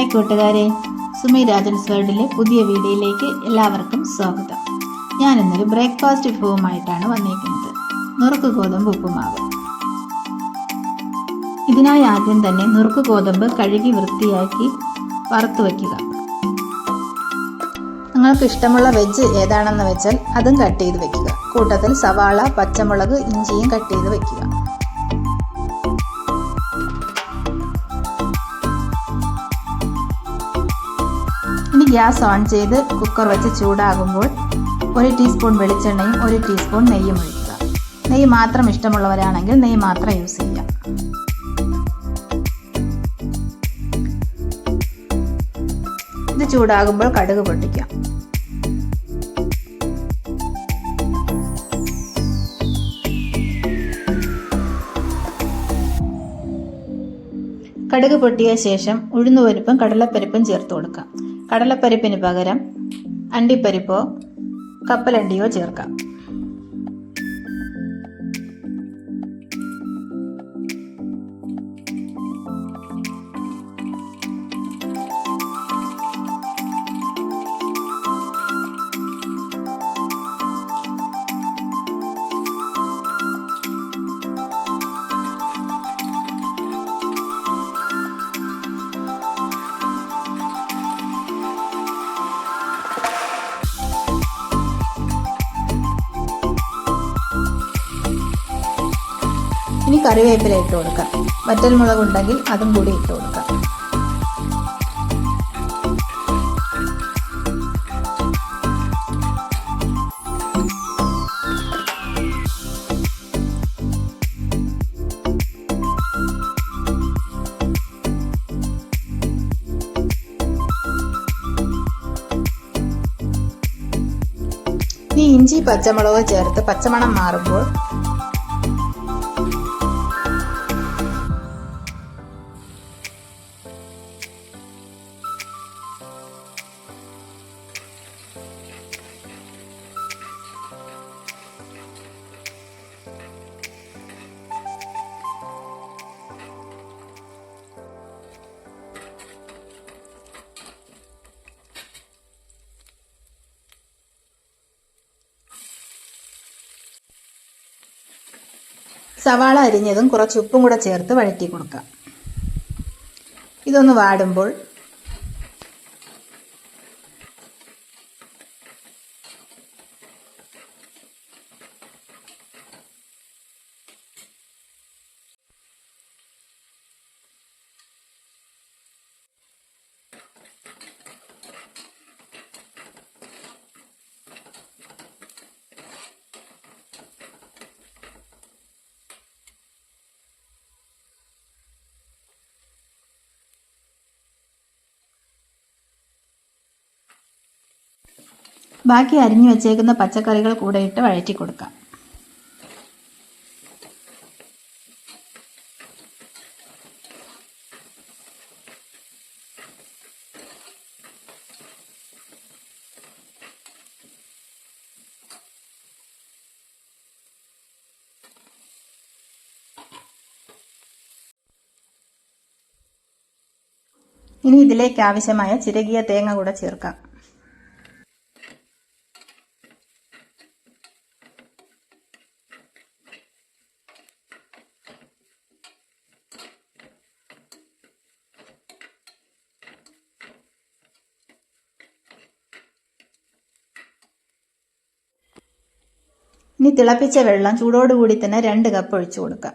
Hi കൂട്ടുകാരെ സുമി രാജൻസ് വേൾഡിലെ പുതിയ വീഡിയോയിലേക്ക് എല്ലാവർക്കും സ്വാഗതം. ഞാൻ ഇന്നൊരു ബ്രേക്ക്ഫാസ്റ്റ് വിഭവമായിട്ടാണ് വന്നിരിക്കുന്നത് നുറുക്ക് ഗോതമ്പ് ഉപ്പുമാവ്. ഇതിനായി ആദ്യം തന്നെ നുറുക്ക് ഗോതമ്പ് കഴുകി വൃത്തിയാക്കി വറുത്ത് വയ്ക്കുക. നിങ്ങൾക്ക് ഇഷ്ടമുള്ള വെജ് ഏതാണെന്ന് വെച്ചാൽ അതും കട്ട് ചെയ്ത് വെക്കുക കൂട്ടത്തിൽ സവാള പച്ചമുളക് ഇഞ്ചിയും കട്ട് ചെയ്ത് വെക്കുക ഗ്യാസ് ഓൺ ചെയ്ത് കുക്കർ വെച്ച് ചൂടാകുമ്പോൾ ഒരു ടീസ്പൂൺ വെളിച്ചെണ്ണയും ഒരു ടീസ്പൂൺ നെയ്യും ഒഴിക്കുക. നെയ്യ് മാത്രം ഇഷ്ടമുള്ളവരാണെങ്കിൽ നെയ്യ് മാത്രം യൂസ് ചെയ്യാം. ഇത് ചൂടാകുമ്പോൾ കടുക് പൊട്ടിക്കാം. കടുക് പൊട്ടിയ ശേഷം ഉഴുന്നുപരിപ്പും കടലപ്പരിപ്പും ചേർത്ത് കൊടുക്കാം. കടലപ്പരിപ്പിന് പകരം അണ്ടിപ്പരിപ്പോ കപ്പലണ്ടിയോ ചേർക്കാം. ഇനി കറിവേപ്പില ഇട്ട് കൊടുക്കാം. വറ്റൽമുളക് ഉണ്ടെങ്കിൽ അതും കൂടി ഇട്ട് കൊടുക്കാം. ഇനി ഇഞ്ചി പച്ചമുളക് ചേർത്ത് പച്ചമണം മാറുമ്പോൾ സവാള അരിഞ്ഞതും കുറച്ച് ഉപ്പും കൂടെ ചേർത്ത് വഴറ്റി കൊടുക്കാം. ഇതൊന്ന് വാടുമ്പോൾ ബാക്കി അരിഞ്ഞു വെച്ചേക്കുന്ന പച്ചക്കറികൾ കൂടെ ഇട്ട് വഴറ്റി കൊടുക്കാം. ഇനി ഇതിലേക്ക് ആവശ്യമായ ചിരകിയ തേങ്ങ കൂടെ ചേർക്കാം. ഇനി തിളപ്പിച്ച വെള്ളം ചൂടോടുകൂടി തന്നെ രണ്ട് കപ്പ് ഒഴിച്ചു കൊടുക്കാം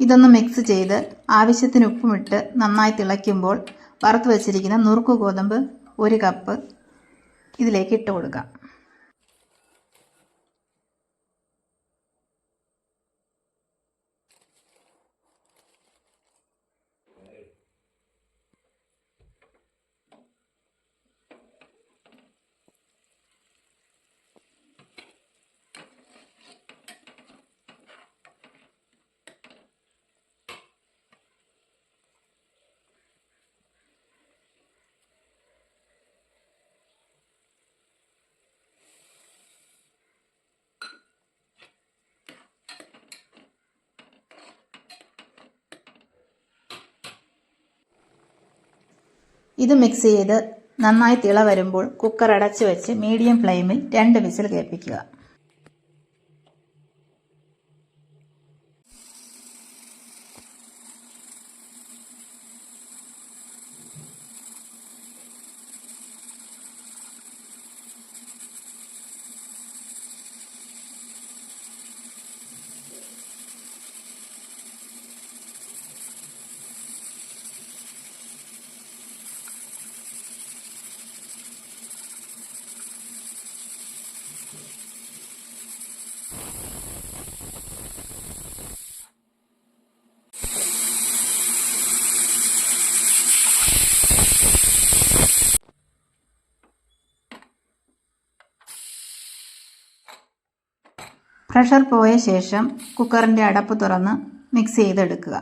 ഇതൊന്ന് മിക്സ് ചെയ്ത് ആവശ്യത്തിന് ഉപ്പുമിട്ട് നന്നായി തിളയ്ക്കുമ്പോൾ വറുത്ത് വെച്ചിരിക്കുന്ന നുറുക്ക് ഗോതമ്പ് ഒരു കപ്പ് ഇതിലേക്ക് ഇട്ട് കൊടുക്കാം. ഇത് മിക്സ് ചെയ്ത് നന്നായി തിള വരുമ്പോൾ കുക്കർ അടച്ചു വെച്ച് മീഡിയം ഫ്ലെയിമിൽ രണ്ട് വിസിൽ കേൾപ്പിക്കുക. പ്രഷർ പോയ ശേഷം കുക്കറിന്റെ അടപ്പ് തുറന്ന് മിക്സ് ചെയ്തെടുക്കുക.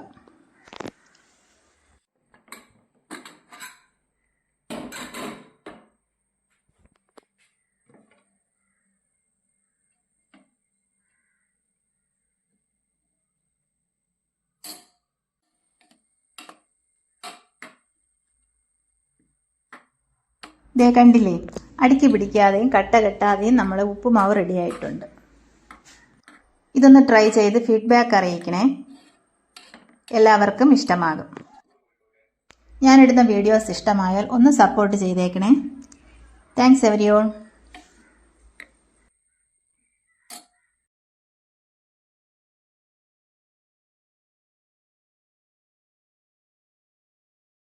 ദേ കണ്ടില്ലേ? അടുക്കി പിടിക്കാതെയും കട്ട കെട്ടാതെയും നമ്മൾ ഉപ്പുമാവ് റെഡി ആയിട്ടുണ്ട്. ഇതൊന്ന് ട്രൈ ചെയ്ത് ഫീഡ്ബാക്ക് അറിയിക്കണേ. എല്ലാവർക്കും ഇഷ്ടമാകും. ഞാനിടുന്ന വീഡിയോസ് ഇഷ്ടമായാൽ ഒന്ന് സപ്പോർട്ട് ചെയ്തേക്കണേ. Thanks every all